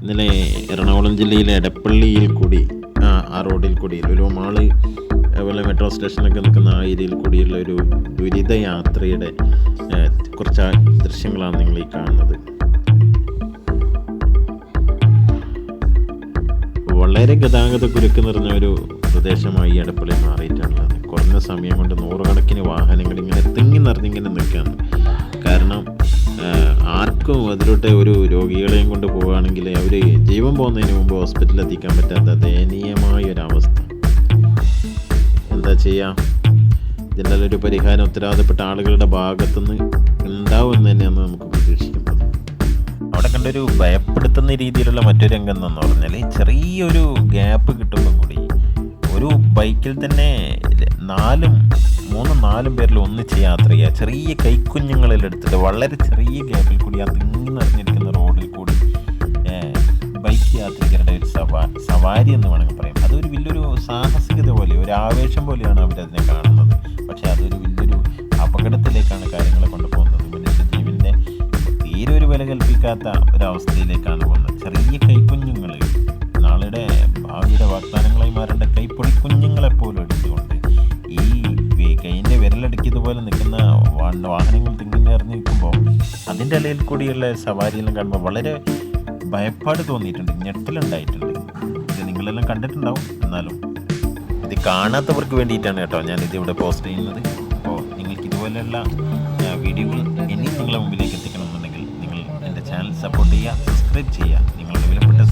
ഇന്നലെ എറണാകുളം ജില്ലയിലെ എടപ്പള്ളിയിൽ കൂടി ആ റോഡിൽ കൂടി ഒരു മാൾ അതുപോലെ മെട്രോ സ്റ്റേഷനിലൊക്കെ നിൽക്കുന്ന ആ ഏരിയയിൽ കൂടിയുള്ള ഒരു ദുരിത യാത്രയുടെ ഏ, കുറച്ച് ദൃശ്യങ്ങളാണ് നിങ്ങൾ ഈ കാണുന്നത്. വളരെ ഗതാഗത കുരുക്ക് നിറഞ്ഞ ഒരു പ്രദേശമായി എടപ്പള്ളി മാറിയിട്ടുള്ളത്. കുറഞ്ഞ സമയം കൊണ്ട് നൂറുകണക്കിന് വാഹനങ്ങൾ ഇങ്ങനെ തിങ്ങി നിറഞ്ഞിങ്ങനെ നിൽക്കുകയാണ്. ആർക്കും അതിലോട്ട് ഒരു രോഗികളെയും കൊണ്ട് പോവുകയാണെങ്കിൽ അവർ ജീവൻ പോകുന്നതിന് മുമ്പ് ഹോസ്പിറ്റലിൽ എത്തിക്കാൻ പറ്റാത്ത ദയനീയമായ ഒരു അവസ്ഥ. എന്താ ചെയ്യാം? ഇതിന്റെ ഒരു പരിഹാരം ഉത്തരവാദപ്പെട്ട ആളുകളുടെ ഭാഗത്തുനിന്ന് ഉണ്ടാവുമെന്ന് തന്നെയാണ് നമുക്ക് പ്രതീക്ഷിക്കുന്നത്. അവിടെ കണ്ടൊരു ഭയപ്പെടുത്തുന്ന രീതിയിലുള്ള മറ്റൊരു രംഗം എന്ന് പറഞ്ഞാൽ ചെറിയൊരു ഗ്യാപ്പ് കിട്ടുമ്പോൾ കൂടി ഒരു ബൈക്കിൽ തന്നെ നാലും മൂന്നും നാലും പേരിൽ ഒന്നിച്ച് യാത്ര ചെയ്യുക ചെറിയ കൈക്കുഞ്ഞുങ്ങളിൽ എടുത്തിട്ട് വളരെ ചെറിയ ഗ്യാപ്പിൽ കൂടി ആ തിങ്ങി നിറഞ്ഞിരിക്കുന്ന റോഡിൽ കൂടി ബൈക്ക് യാത്രികരുടെ ഒരു സവാ സവാരി എന്ന് വേണമെങ്കിൽ പറയാം. അതൊരു വലിയൊരു സാഹസികത പോലെ ഒരു ആവേശം പോലെയാണ് അവരതിനെ കാണുന്നത്. പക്ഷേ അതൊരു വലിയൊരു അപകടത്തിലേക്കാണ് കാര്യങ്ങളെ കൊണ്ടുപോകുന്നത് മനുഷ്യജീവിന്റെ തീരെ ഒരു വില കൽപ്പിക്കാത്ത ഒരവസ്ഥയിലേക്കാണ് പോകുന്നത്. ചെറിയ കൈക്കുഞ്ഞുങ്ങൾ നാളെ ഭാവിയുടെ വാഗ്ദാനങ്ങളായി മാറേണ്ട കൈപ്പൊടി കുഞ്ഞുങ്ങളെപ്പോലും എടുത്തുകൊണ്ട് കൈയിന്റെ വിരലടുക്കിയതുപോലെ നിൽക്കുന്ന വാഹനങ്ങൾ തിങ്ങി നിറഞ്ഞു നിൽക്കുമ്പോൾ അതിന്റെ ഇടയിൽ കൂടിയുള്ള സവാരിയെല്ലാം കാണുമ്പോൾ വളരെ ഭയപ്പാട് തോന്നിയിട്ടുണ്ട് ഞെട്ടലുണ്ടായിട്ടുണ്ട്. ഇത് നിങ്ങളെല്ലാം കണ്ടിട്ടുണ്ടാവും എന്നാലും. ഇത് കാണാത്തവർക്ക് വേണ്ടിയിട്ടാണ് കേട്ടോ ഞാൻ ഇത് ഇവിടെ പോസ്റ്റ് ചെയ്യുന്നത്. അപ്പോൾ നിങ്ങൾക്ക് ഇതുപോലെയുള്ള വീഡിയോകൾ ഇനി നിങ്ങളെ മുമ്പിലേക്ക് എത്തിക്കണമെന്നുണ്ടെങ്കിൽ നിങ്ങൾ എന്റെ ചാനൽ സപ്പോർട്ട് ചെയ്യുക സബ്സ്ക്രൈബ് ചെയ്യുക. നിങ്ങളുടെ വിലപ്പെട്ട